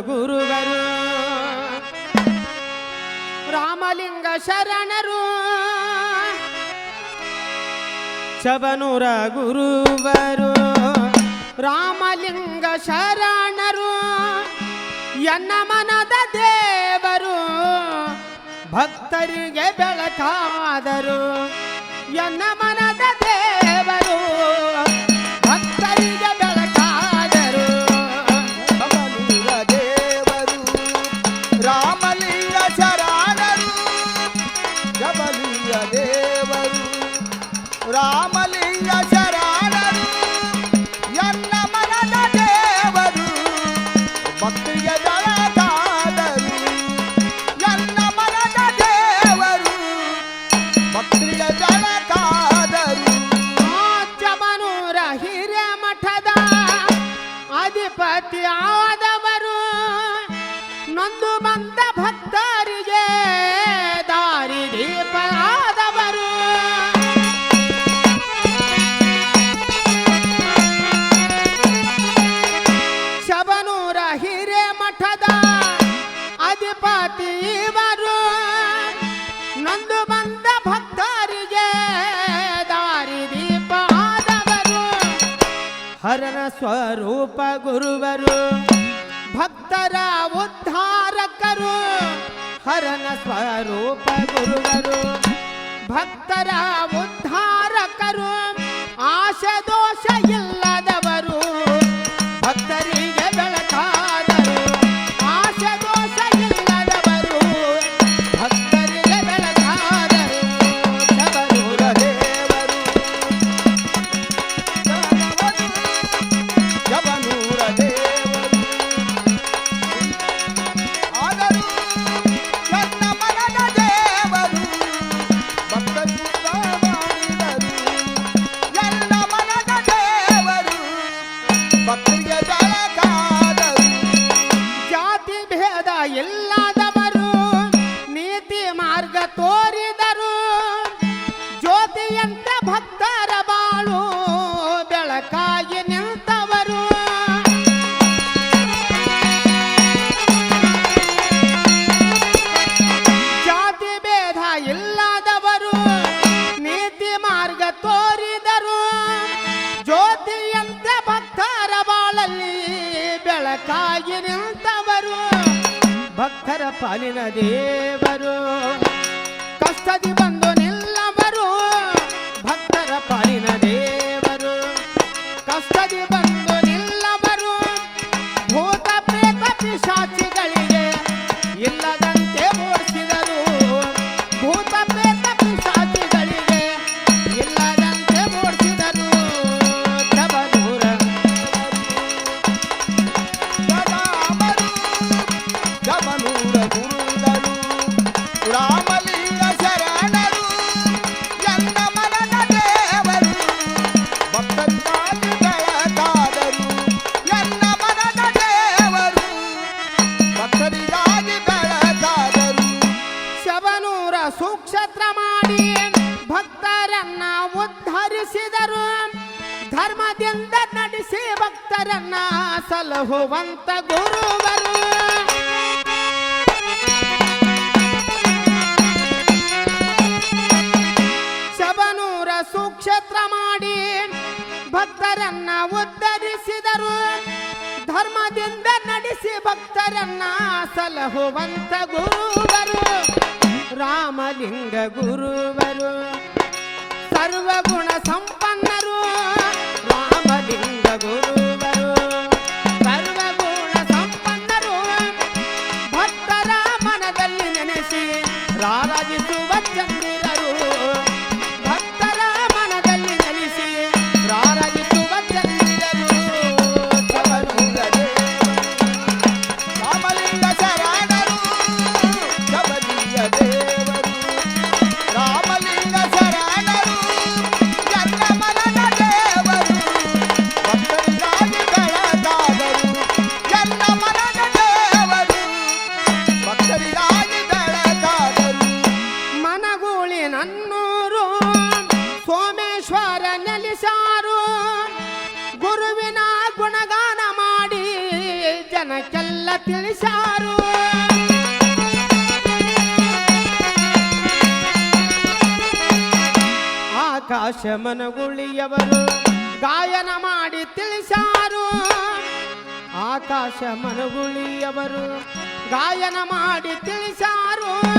ಗುರುವರು ರಾಮಲಿಂಗ ಶರಣರು. ಶಬನುರ ಗುರುವರು. ರಾಮಲಿಂಗ ಶರಣರು. ಎನ್ನ ಮನದ ದೇವರು. ಭಕ್ತರಿಗೆ ಬೆಳಕಾದರು. ಎನ್ನ ಮನ ರಾಮಲಿಂಗ ಶರಣರು ಎನ್ನ ಮನದ ದೇವರು ಭಕ್ತಿಗೆ ಜಳಕಾದರು ಎನ್ನ ಮನದ ದೇವರು ಭಕ್ತಿಗೆ ಹರನ ಸ್ವರೂಪ ಗುರುವರು ಭಕ್ತರ ಉದ್ಧಾರಕರು ಹರನ ಸ್ವರೂಪ ಗುರುವರು ಭಕ್ತರ ಉದ್ಧಾರಕರು ಆಶೆ ದೋಷ ಭಕ್ತರಿಗೆ ಬೆಳಕಾದರು ಜಾತಿ ಭೇದ ಇಲ್ಲದವರು ನೀತಿ ಮಾರ್ಗ ತೋರಿದರು. ಜ್ಯೋತಿಯಂತೆ ಭಕ್ತರ ಬಾಳು ಬೆಳಕಾಗಿ ಬೆಳಕಾಗಿ ನಿಂತವರು ಭಕ್ತರ ಪಾಲಿನ ದೇವರು. ಕಷ್ಟದಿ ಬಂದು ನಿಲ್ಲವರು ಸೂಕ್ಷತ್ರ ಮಾಡಿ ಭಕ್ತರನ್ನ ಉದ್ಧರಿಸಿದರು. ಧರ್ಮದಿಂದ ನಡೆಸಿ ಭಕ್ತರನ್ನ ಸಲಹುವಂತ ಗುರುವರು. ಶಬನೂರ ಸುಕ್ಷೇತ್ರ ಮಾಡಿ ಭಕ್ತರನ್ನ ಉದ್ಧರಿಸಿದರು. ಧರ್ಮದಿಂದ ನಡೆಸಿ ಭಕ್ತರನ್ನ ಸಲಹುವಂತ ಗುರುವರು. ರಾಮಲಿಂಗ ಗುರುವರು ಸರ್ವಗುಣ ಸಂಪನ್ನರು ರಾಮಲಿಂಗ ಗುರುವರು ಸಲ್ಲಿಸಾರು ಗುರುವಿನ ಗುಣಗಾನ ಮಾಡಿ ಜನಕ್ಕೆಲ್ಲ ತಿಳಿಸಾರು. ಆಕಾಶ ಮನಗುಳಿಯವರು ಗಾಯನ ಮಾಡಿ ತಿಳಿಸಾರು. ಆಕಾಶ ಮನಗುಳಿಯವರು ಗಾಯನ ಮಾಡಿ ತಿಳಿಸಾರು.